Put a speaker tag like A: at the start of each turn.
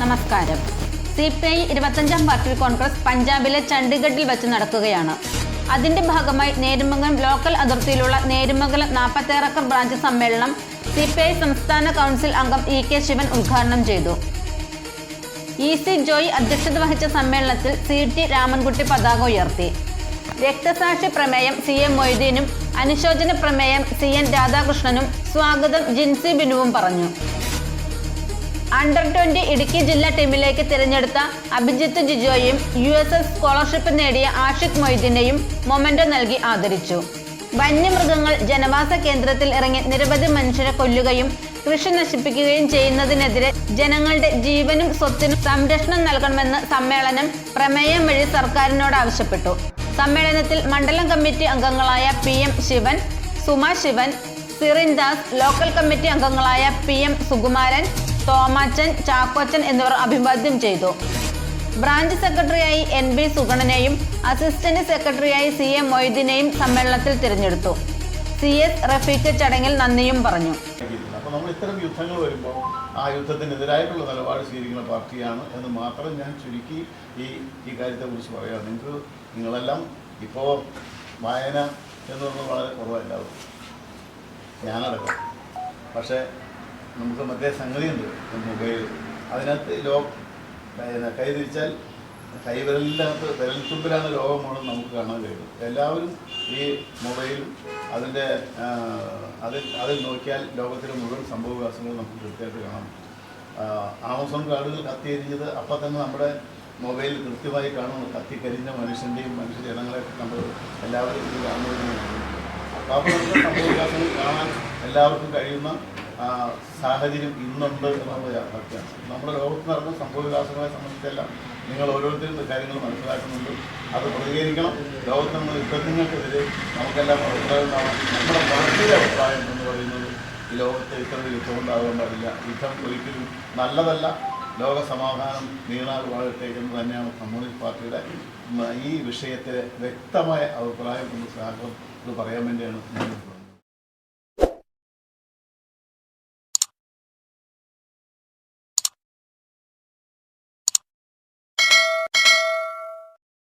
A: നമസ്കാരം. C P I ഇരുപത്തഞ്ചാം party congress പഞ്ചാബിലെ ചണ്ഡീഗഡിൽ വെച്ച് നടക്കുകയാണ്. അതിന്റെ ഭാഗമായി നേരുമംഗലം ലോക്കൽ അതിർത്തിയിലുള്ള നേരുമംഗലം നാൽപ്പത്തേറക്കർ ബ്രാഞ്ച് സമ്മേളനം സി പി ഐ സംസ്ഥാന കൗൺസിൽ അംഗം ഇ കെ ശിവൻ ഉദ്ഘാടനം ചെയ്തു. ഇ സി ജോയ് അധ്യക്ഷത വഹിച്ച സമ്മേളനത്തിൽ സി ടി രാമൻകുട്ടി പതാക ഉയർത്തി. രക്തസാക്ഷി പ്രമേയം സി എം മൊയ്തീനും അനുശോചന പ്രമേയം സി എൻ രാധാകൃഷ്ണനും സ്വാഗതം ജിൻസി ബിനുവും പറഞ്ഞു. അണ്ടർ ട്വന്റി ഇടുക്കി ജില്ലാ ടീമിലേക്ക് തിരഞ്ഞെടുത്ത അഭിജിത്ത് ജിജോയും യു എസ് എസ് സ്കോളർഷിപ്പ് നേടിയ ആഷിഖ് മൊയ്തീനെയും മൊമെന്റോ നൽകി ആദരിച്ചു. വന്യമൃഗങ്ങൾ ജനവാസ കേന്ദ്രത്തിൽ ഇറങ്ങി നിരവധി മനുഷ്യരെ കൊല്ലുകയും കൃഷി നശിപ്പിക്കുകയും ചെയ്യുന്നതിനെതിരെ ജനങ്ങളുടെ ജീവനും സ്വത്തിനും സംരക്ഷണം നൽകണമെന്ന് സമ്മേളനം പ്രമേയം വഴി സർക്കാരിനോട് ആവശ്യപ്പെട്ടു. സമ്മേളനത്തിൽ മണ്ഡലം കമ്മിറ്റി അംഗങ്ങളായ P M Sivan Suma Sivan Sirin Das local committee അംഗങ്ങളായ പി എം സുകുമാരൻ തോമാച്ചൻ ചാക്കോച്ചൻ എന്നിവർ അഭിവാദ്യം ചെയ്തു. ബ്രാഞ്ച് സെക്രട്ടറിയായി എൻ ബി സുഗണനെയും അസിസ്റ്റന്റ് സെക്രട്ടറിയായി സി എ മൊയ്തീനെയും സമ്മേളനത്തിൽ തിരഞ്ഞെടുത്തു. സി എസ് റഫീഖ് ചടങ്ങിൽ നന്ദിയും പറഞ്ഞു.
B: അപ്പോൾ നമ്മൾ ഇത്തരം യുദ്ധങ്ങൾ വരുമ്പോൾ ആ യുദ്ധത്തിനെതിരായിട്ടുള്ള നിലപാട് സ്വീകരിക്കുന്ന പാർട്ടിയാണ് എന്ന് മാത്രം ഞാൻ ചുരുക്കി ഈ ഈ കാര്യത്തെക്കുറിച്ച് പറയാം. നിങ്ങൾക്ക് നിങ്ങളെല്ലാം ഇപ്പോൾ വായന എന്ന് പറഞ്ഞാൽ വളരെ കുറവല്ലാവും ഞാനടക്കം. പക്ഷേ നമുക്ക് മറ്റേ സംഗതിയുണ്ട് മൊബൈൽ അതിനകത്ത് ലോ കൈ തിരിച്ചാൽ കൈവിരലിനകത്ത് വിരൽത്തുമ്പിലാണ് ലോകമാണെന്ന് നമുക്ക് കാണാൻ കഴിയും എല്ലാവരും ഈ മൊബൈലും അതിന്റെ അതിൽ അതിൽ നോക്കിയാൽ ലോകത്തിലെ മുഴുവൻ സംഭവ വികാസങ്ങളും നമുക്ക് കൃത്യമായിട്ട് കാണാം ആമസോൺ കാർഡുകൾ കത്തിയെരിഞ്ഞത് അപ്പം തന്നെ നമ്മുടെ മൊബൈൽ കൃത്യമായി കാണുന്നു. കത്തിക്കരിഞ്ഞ മനുഷ്യന്റെയും മനുഷ്യ ജനങ്ങളെയൊക്കെ നമ്മൾ എല്ലാവരും ഇത് കാണുന്നതിന് അപ്പം സംഭവ വികാസങ്ങൾ കാണാൻ എല്ലാവർക്കും കഴിയുന്ന സാഹചര്യം ഇന്നുണ്ട് എന്നുള്ള യാഥാർത്ഥ്യമാണ്. നമ്മുടെ ലോകത്ത് നടക്കുന്ന സംഭവവികാസങ്ങളെ സംബന്ധിച്ചെല്ലാം നിങ്ങൾ ഓരോരുത്തരും കാര്യങ്ങൾ മനസ്സിലാക്കുന്നുണ്ട്. അത് പ്രതികരിക്കണം. ലോകത്ത് നമ്മൾ യുദ്ധങ്ങൾക്കെതിരെ നമുക്കെല്ലാം അഭിപ്രായം നമ്മുടെ പാർട്ടിയുടെ അഭിപ്രായം എന്ന് പറയുന്നത് ഈ ലോകത്ത് ഇത്ര ഒരു യുദ്ധം ഉണ്ടാകാൻ പാടില്ല. യുദ്ധം ഒരിക്കലും നല്ലതല്ല. ലോക സമാധാനം നീളാൽ വാഴട്ടെ എന്ന് തന്നെയാണ് കമ്മ്യൂണിസ്റ്റ് പാർട്ടിയുടെ ഈ വിഷയത്തിലെ വ്യക്തമായ അഭിപ്രായം എന്ന് സാഹചര്യം ഇത് പറയാൻ വേണ്ടിയാണ് ഞാൻ